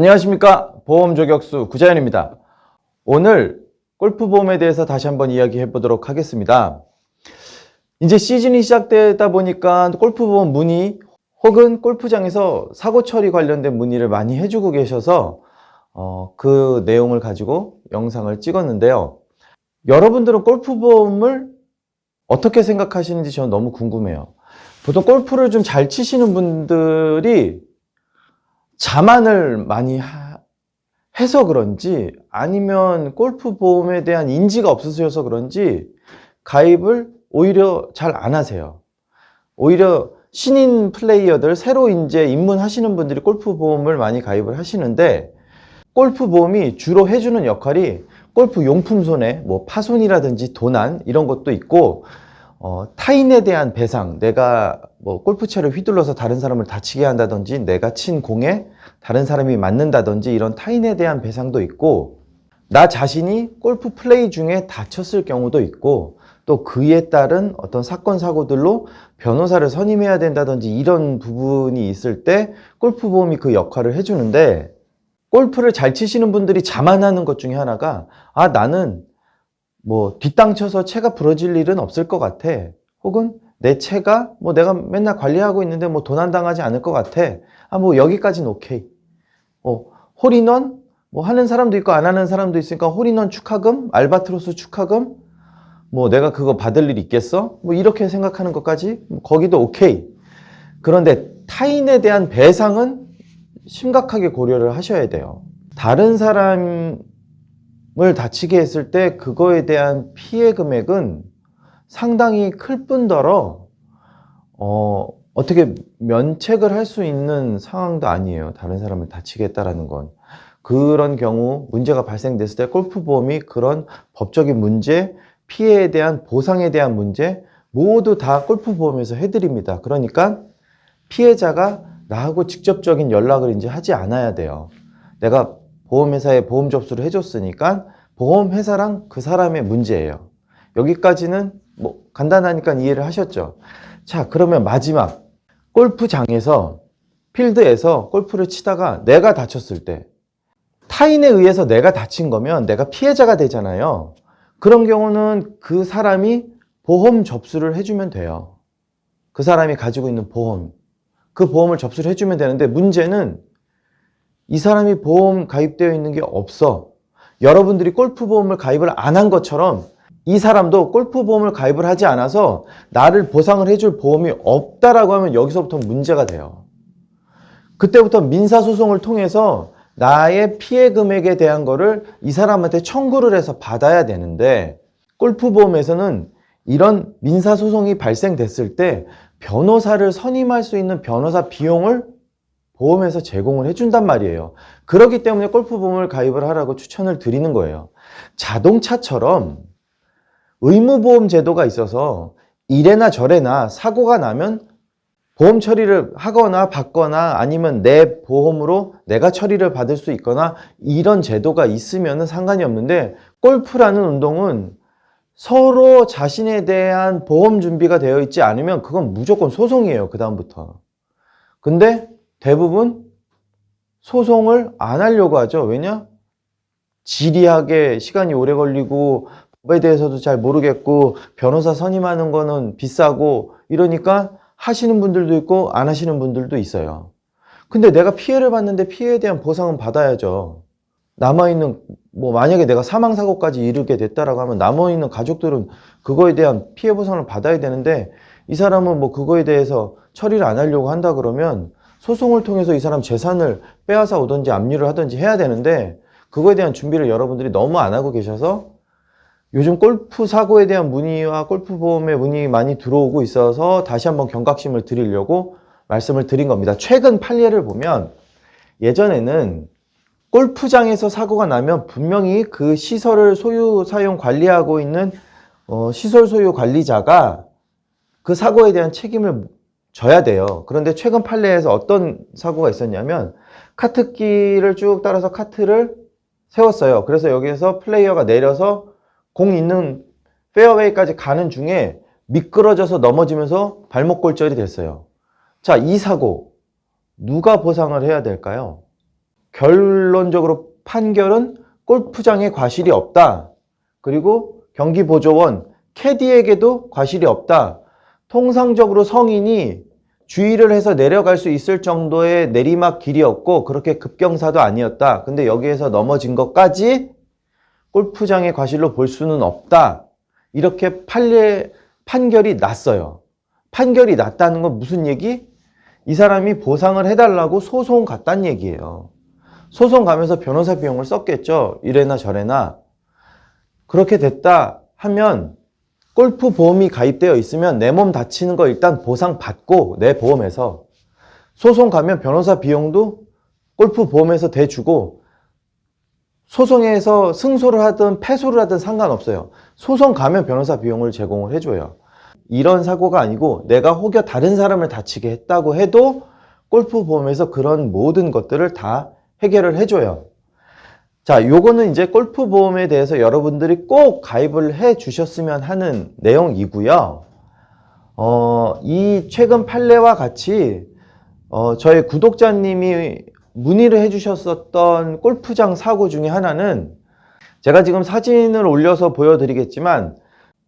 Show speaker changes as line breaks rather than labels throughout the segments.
안녕하십니까 보험 저격수 구자연입니다. 오늘 골프 보험에 대해서 다시 한번 이야기해 보도록 하겠습니다. 이제 시즌이 시작되다 보니까 골프 보험 문의 혹은 골프장에서 사고 처리 관련된 문의를 많이 해주고 계셔서 어, 그 내용을 가지고 영상을 찍었는데요. 여러분들은 골프 보험을 어떻게 생각하시는지 저는 너무 궁금해요. 보통 골프를 좀 잘 치시는 분들이 자만을 많이 하- 해서 그런지 아니면 골프 보험에 대한 인지가 없으셔서 그런지 가입을 오히려 잘 안 하세요. 오히려 신인 플레이어들 새로 이제 입문하시는 분들이 골프 보험을 많이 가입을 하시는데 골프 보험이 주로 해주는 역할이 골프 용품 손해, 뭐 파손이라든지 도난 이런 것도 있고 어, 타인에 대한 배상, 내가 뭐 골프채를 휘둘러서 다른 사람을 다치게 한다든지 내가 친 공에 다른 사람이 맞는다든지 이런 타인에 대한 배상도 있고 나 자신이 골프 플레이 중에 다쳤을 경우도 있고 또 그에 따른 어떤 사건 사고들로 변호사를 선임해야 된다든지 이런 부분이 있을 때 골프 보험이 그 역할을 해주는데 골프를 잘 치시는 분들이 자만하는 것 중에 하나가 아 나는 뭐 뒷땅 쳐서 채가 부러질 일은 없을 것 같아. 혹은 내 채가 뭐 내가 맨날 관리하고 있는데 뭐 도난 당하지 않을 것 같아. 아 뭐 여기까지는 오케이. 어 홀인원 뭐 하는 사람도 있고 안 하는 사람도 있으니까 홀인원 축하금, 알바트로스 축하금 뭐 내가 그거 받을 일 있겠어? 뭐 이렇게 생각하는 것까지 뭐 거기도 오케이. 그런데 타인에 대한 배상은 심각하게 고려를 하셔야 돼요. 다른 사람 을 다치게 했을 때 그거에 대한 피해 금액은 상당히 클 뿐더러 어, 어떻게 면책을 할 수 있는 상황도 아니에요. 다른 사람을 다치게 했다라는 건. 그런 경우 문제가 발생됐을 때 골프 보험이 그런 법적인 문제, 피해에 대한 보상에 대한 문제 모두 다 골프 보험에서 해드립니다. 그러니까 피해자가 나하고 직접적인 연락을 이제 하지 않아야 돼요. 내가 보험회사에 보험 접수를 해줬으니까 보험회사랑 그 사람의 문제예요. 여기까지는 뭐 간단하니까 이해를 하셨죠? 자, 그러면 마지막 골프장에서 필드에서 골프를 치다가 내가 다쳤을 때 타인에 의해서 내가 다친 거면 내가 피해자가 되잖아요. 그런 경우는 그 사람이 보험 접수를 해주면 돼요. 그 사람이 가지고 있는 보험. 그 보험을 접수를 해주면 되는데 문제는 이 사람이 보험 가입되어 있는 게 없어. 여러분들이 골프 보험을 가입을 안 한 것처럼 이 사람도 골프 보험을 가입을 하지 않아서 나를 보상을 해줄 보험이 없다라고 하면 여기서부터 문제가 돼요. 그때부터 민사소송을 통해서 나의 피해 금액에 대한 거를 이 사람한테 청구를 해서 받아야 되는데 골프 보험에서는 이런 민사소송이 발생됐을 때 변호사를 선임할 수 있는 변호사 비용을 보험에서 제공을 해준단 말이에요. 그렇기 때문에 골프보험을 가입을 하라고 추천을 드리는 거예요. 자동차처럼 의무보험 제도가 있어서 이래나 저래나 사고가 나면 보험 처리를 하거나 받거나 아니면 내 보험으로 내가 처리를 받을 수 있거나 이런 제도가 있으면 상관이 없는데 골프라는 운동은 서로 자신에 대한 보험 준비가 되어 있지 않으면 그건 무조건 소송이에요. 그다음부터. 근데 대부분 소송을 안 하려고 하죠. 왜냐? 지리하게 시간이 오래 걸리고 법에 대해서도 잘 모르겠고 변호사 선임하는 거는 비싸고 이러니까 하시는 분들도 있고 안 하시는 분들도 있어요. 근데 내가 피해를 봤는데 피해에 대한 보상은 받아야죠. 남아있는 뭐 만약에 내가 사망 사고까지 이르게 됐다라고 하면 남아있는 가족들은 그거에 대한 피해 보상을 받아야 되는데 이 사람은 뭐 그거에 대해서 처리를 안 하려고 한다 그러면 소송을 통해서 이 사람 재산을 빼앗아 오든지 압류를 하든지 해야 되는데 그거에 대한 준비를 여러분들이 너무 안 하고 계셔서 요즘 골프 사고에 대한 문의와 골프 보험의 문의 많이 들어오고 있어서 다시 한번 경각심을 드리려고 말씀을 드린 겁니다. 최근 판례를 보면 예전에는 골프장에서 사고가 나면 분명히 그 시설을 소유, 사용, 관리하고 있는 어, 시설 소유 관리자가 그 사고에 대한 책임을 져야 돼요. 그런데 최근 판례에서 어떤 사고가 있었냐면 카트길을 쭉 따라서 카트를 세웠어요. 그래서 여기에서 플레이어가 내려서 공 있는 페어웨이까지 가는 중에 미끄러져서 넘어지면서 발목 골절이 됐어요. 자, 이 사고 누가 보상을 해야 될까요? 결론적으로 판결은 골프장에 과실이 없다. 그리고 경기 보조원 캐디에게도 과실이 없다. 통상적으로 성인이 주의를 해서 내려갈 수 있을 정도의 내리막 길이었고 그렇게 급경사도 아니었다. 근데 여기에서 넘어진 것까지 골프장의 과실로 볼 수는 없다. 이렇게 판례, 판결이 났어요. 판결이 났다는 건 무슨 얘기? 이 사람이 보상을 해달라고 소송 갔단 얘기예요. 소송 가면서 변호사 비용을 썼겠죠. 이래나 저래나. 그렇게 됐다 하면 골프 보험이 가입되어 있으면 내 몸 다치는 거 일단 보상 받고 내 보험에서 소송 가면 변호사 비용도 골프 보험에서 대주고 소송에서 승소를 하든 패소를 하든 상관없어요. 소송 가면 변호사 비용을 제공을 해줘요. 이런 사고가 아니고 내가 혹여 다른 사람을 다치게 했다고 해도 골프 보험에서 그런 모든 것들을 다 해결을 해줘요. 자, 요거는 이제 골프 보험에 대해서 여러분들이 꼭 가입을 해 주셨으면 하는 내용이고요. 어, 이 최근 판례와 같이 어, 저희 구독자님이 문의를 해 주셨었던 골프장 사고 중에 하나는 제가 지금 사진을 올려서 보여드리겠지만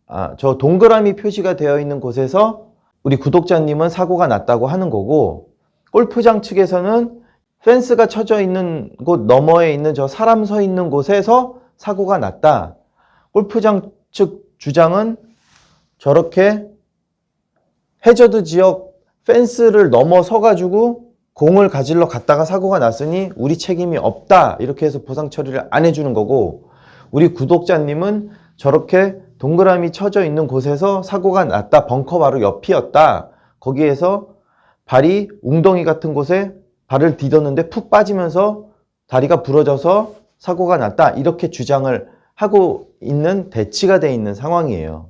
아, 저 동그라미 표시가 되어 있는 곳에서 우리 구독자님은 사고가 났다고 하는 거고 골프장 측에서는 펜스가 쳐져 있는 곳 너머에 있는 저 사람 서 있는 곳에서 사고가 났다. 골프장 측 주장은 저렇게 해저드 지역 펜스를 넘어서 가지고 공을 가질러 갔다가 사고가 났으니 우리 책임이 없다. 이렇게 해서 보상 처리를 안 해주는 거고 우리 구독자님은 저렇게 동그라미 쳐져 있는 곳에서 사고가 났다. 벙커 바로 옆이었다. 거기에서 발이 웅덩이 같은 곳에 발을 디뎠는데 푹 빠지면서 다리가 부러져서 사고가 났다. 이렇게 주장을 하고 있는 대치가 돼 있는 상황이에요.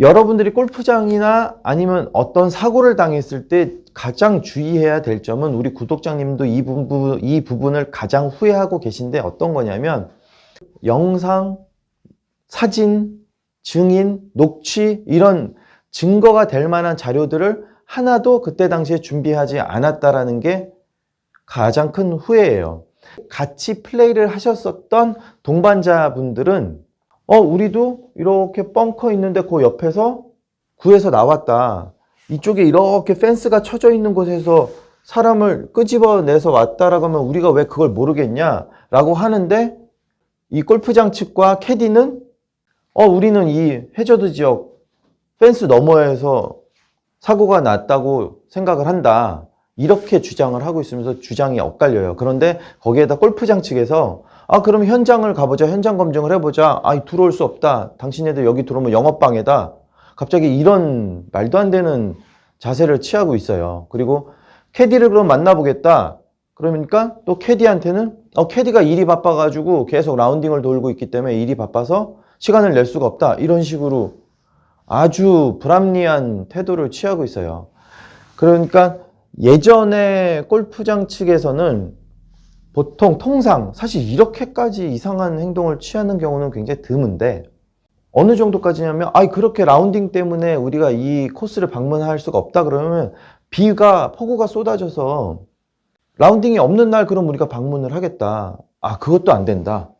여러분들이 골프장이나 아니면 어떤 사고를 당했을 때 가장 주의해야 될 점은 우리 구독자님도 이 부분, 이 부분을 가장 후회하고 계신데 어떤 거냐면 영상, 사진, 증인, 녹취 이런 증거가 될 만한 자료들을 하나도 그때 당시에 준비하지 않았다라는 게 가장 큰 후회예요. 같이 플레이를 하셨었던 동반자분들은 어 우리도 이렇게 벙커 있는데 그 옆에서 구해서 나왔다. 이쪽에 이렇게 펜스가 쳐져 있는 곳에서 사람을 끄집어내서 왔다라고 하면 우리가 왜 그걸 모르겠냐? 라고 하는데 이 골프장 측과 캐디는 어 우리는 이 해저드 지역 펜스 너머에서 사고가 났다고 생각을 한다. 이렇게 주장을 하고 있으면서 주장이 엇갈려요. 그런데 거기에다 골프장 측에서 아, 그럼 현장을 가보자. 현장 검증을 해보자. 아, 들어올 수 없다. 당신네들 여기 들어오면 영업방해다. 갑자기 이런 말도 안 되는 자세를 취하고 있어요. 그리고 캐디를 그럼 만나보겠다. 그러니까 또 캐디한테는 어, 캐디가 일이 바빠가지고 계속 라운딩을 돌고 있기 때문에 일이 바빠서 시간을 낼 수가 없다. 이런 식으로 아주 불합리한 태도를 취하고 있어요. 그러니까 예전에 골프장 측에서는 보통 통상 사실 이렇게까지 이상한 행동을 취하는 경우는 굉장히 드문데 어느 정도까지냐면 아이 그렇게 라운딩 때문에 우리가 이 코스를 방문할 수가 없다 그러면 비가 폭우가 쏟아져서 라운딩이 없는 날 그럼 우리가 방문을 하겠다. 아 그것도 안 된다.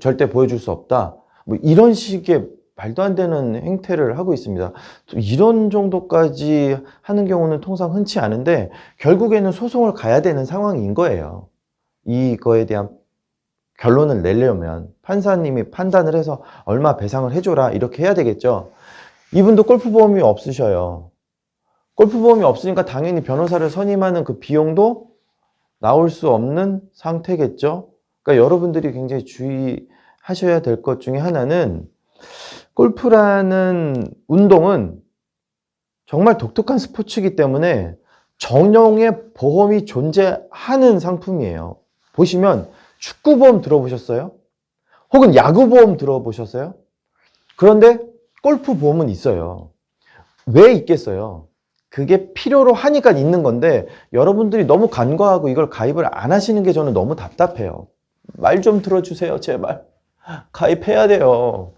절대 보여줄 수 없다. 뭐 이런 식의 말도 안 되는 행태를 하고 있습니다. 이런 정도까지 하는 경우는 통상 흔치 않은데 결국에는 소송을 가야 되는 상황인 거예요. 이거에 대한 결론을 내려면 판사님이 판단을 해서 얼마 배상을 해줘라 이렇게 해야 되겠죠. 이분도 골프보험이 없으셔요. 골프보험이 없으니까 당연히 변호사를 선임하는 그 비용도 나올 수 없는 상태겠죠. 그러니까 여러분들이 굉장히 주의하셔야 될 것 중에 하나는 골프라는 운동은 정말 독특한 스포츠이기 때문에 정형의 보험이 존재하는 상품이에요. 보시면 축구보험 들어보셨어요? 혹은 야구보험 들어보셨어요? 그런데 골프보험은 있어요. 왜 있겠어요? 그게 필요로 하니까 있는 건데 여러분들이 너무 간과하고 이걸 가입을 안 하시는 게 저는 너무 답답해요. 말 좀 들어주세요, 제발. 가입해야 돼요.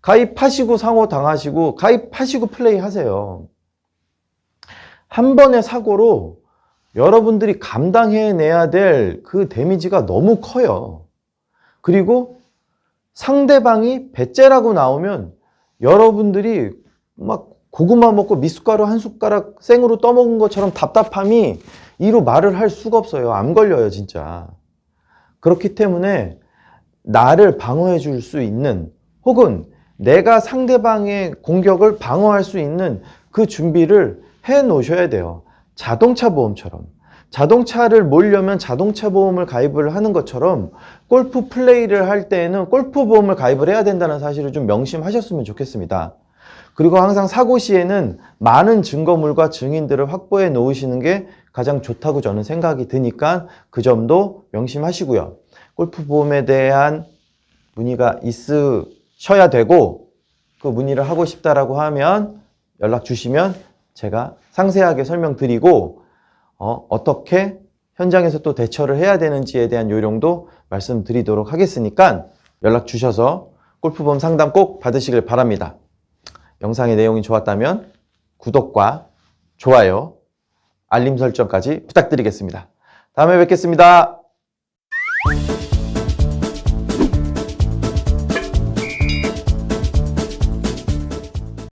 가입하시고 상호 당하시고 가입하시고 플레이 하세요. 한 번의 사고로 여러분들이 감당해내야 될 그 데미지가 너무 커요. 그리고 상대방이 배째라고 나오면 여러분들이 막 고구마 먹고 미숫가루 한 숟가락 생으로 떠먹은 것처럼 답답함이 이로 말을 할 수가 없어요. 암 걸려요, 진짜. 그렇기 때문에 나를 방어해 줄 수 있는 혹은 내가 상대방의 공격을 방어할 수 있는 그 준비를 해 놓으셔야 돼요. 자동차 보험처럼. 자동차를 몰려면 자동차 보험을 가입을 하는 것처럼 골프 플레이를 할 때에는 골프 보험을 가입을 해야 된다는 사실을 좀 명심하셨으면 좋겠습니다. 그리고 항상 사고 시에는 많은 증거물과 증인들을 확보해 놓으시는 게 가장 좋다고 저는 생각이 드니까 그 점도 명심하시고요. 골프 보험에 대한 문의가 있으 셔야 되고 그 문의를 하고 싶다라고 하면 연락 주시면 제가 상세하게 설명드리고 어, 어떻게 현장에서 또 대처를 해야 되는지에 대한 요령도 말씀드리도록 하겠으니까 연락 주셔서 골프보험 상담 꼭 받으시길 바랍니다. 영상의 내용이 좋았다면 구독과 좋아요, 알림 설정까지 부탁드리겠습니다. 다음에 뵙겠습니다.